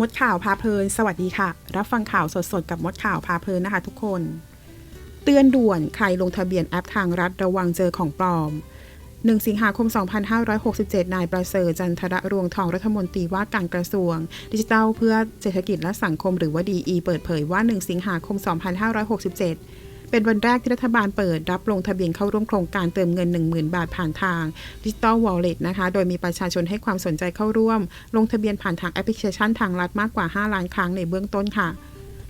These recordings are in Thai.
มดข่าวพาเพลิน สวัสดีค่ะ รับฟังข่าวสดๆ กับมดข่าวพาเพลินนะคะทุกคน เตือนด่วนใครลงทะเบียนแอปทางรัฐระวังเจอของปลอม 1 สิงหาคม 2567 นายประเสริฐจันทระรวงทองรัฐมนตรีว่าการกระทรวง ดิจิทัลเพื่อเศรษฐกิจและสังคมหรือว่า DE เปิดเผยว่า 1 สิงหาคม 2567 เป็นวันแรกที่รัฐบาลเปิดรับลงทะเบียนเข้าร่วมโครงการเติมเงิน 10,000 บาทผ่านทางดิจิ t a ลวอลเล็ตนะคะ โดยมีประชาชนให้ความสนใจเข้าร่วม ลงทะเบียนผ่านทางแอปพลิเคชันทางรัฐมากกว่า 5 ล้านครั้งในเบื้องต้นค่ะ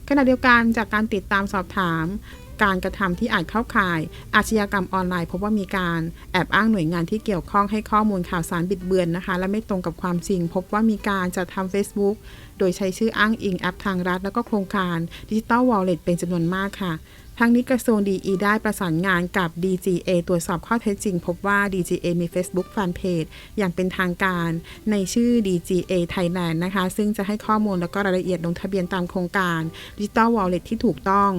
ขณะเดียวกันจากการติดตามสอบถามการกระทำที่อาจเข้าข่าย อาชญากรรมออนไลน์พบว่ามีการแอบอ้างหน่วยงานที่เกี่ยวข้องให้ข้อมูลข่าวสารบิดเบือนนะคะ และไม่ตรงกับความจริง พบว่ามีการจัดทำ Facebook โดยใช้ชื่ออ้างอิงแอปทางรัฐ แล้วก็โครงการดิจิ t a ลวอลเล็ตเป็นจำนวนมากค่ะ ทางนี้กระทรวงดีได้ประสานงานกับ DGA ตรวจสอบข้อเท็จจริง พบว่า DGA มี Facebook Fanpage อย่างเป็นทางการในชื่อ DGA Thailand นะคะ ซึ่งจะให้ข้อมูลแล้วก็รายละเอียดลงทะเบียนตามโครงการ Digital Wallet ที่ถูกต้อง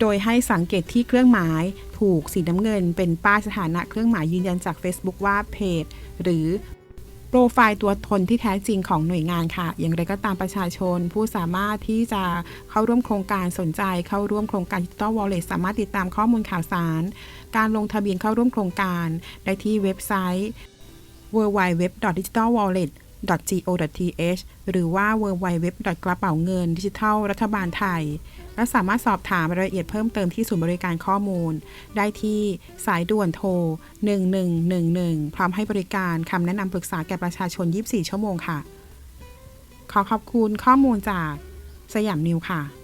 โดยให้สังเกตที่เครื่องหมายถูกสีน้ำเงิน เป็นป้ายสถานะเครื่องหมายยืนยันจาก Facebook ว่าเพจหรือ โปรไฟล์ตัวตนที่แท้จริงของหน่วยงานค่ะ อย่างไรก็ตามประชาชนผู้สามารถที่จะเข้าร่วมโครงการสนใจ เข้าร่วมโครงการ Digital Wallet สามารถติดตามข้อมูลข่าวสาร การลงทะเบียนเข้าร่วมโครงการ ได้ที่เว็บไซต์ www digitalwallet www.go.th หรือว่า www. กระเป๋าเงินดิจิทัลรัฐบาลไทย และสามารถสอบถามรายละเอียดเพิ่มเติมที่ศูนย์บริการข้อมูล ได้ที่สายด่วนโทร 1111 พร้อมให้บริการคำแนะนำปรึกษาแก่ประชาชน 24 ชั่วโมงค่ะ ขอขอบคุณข้อมูลจากสยามนิวค่ะ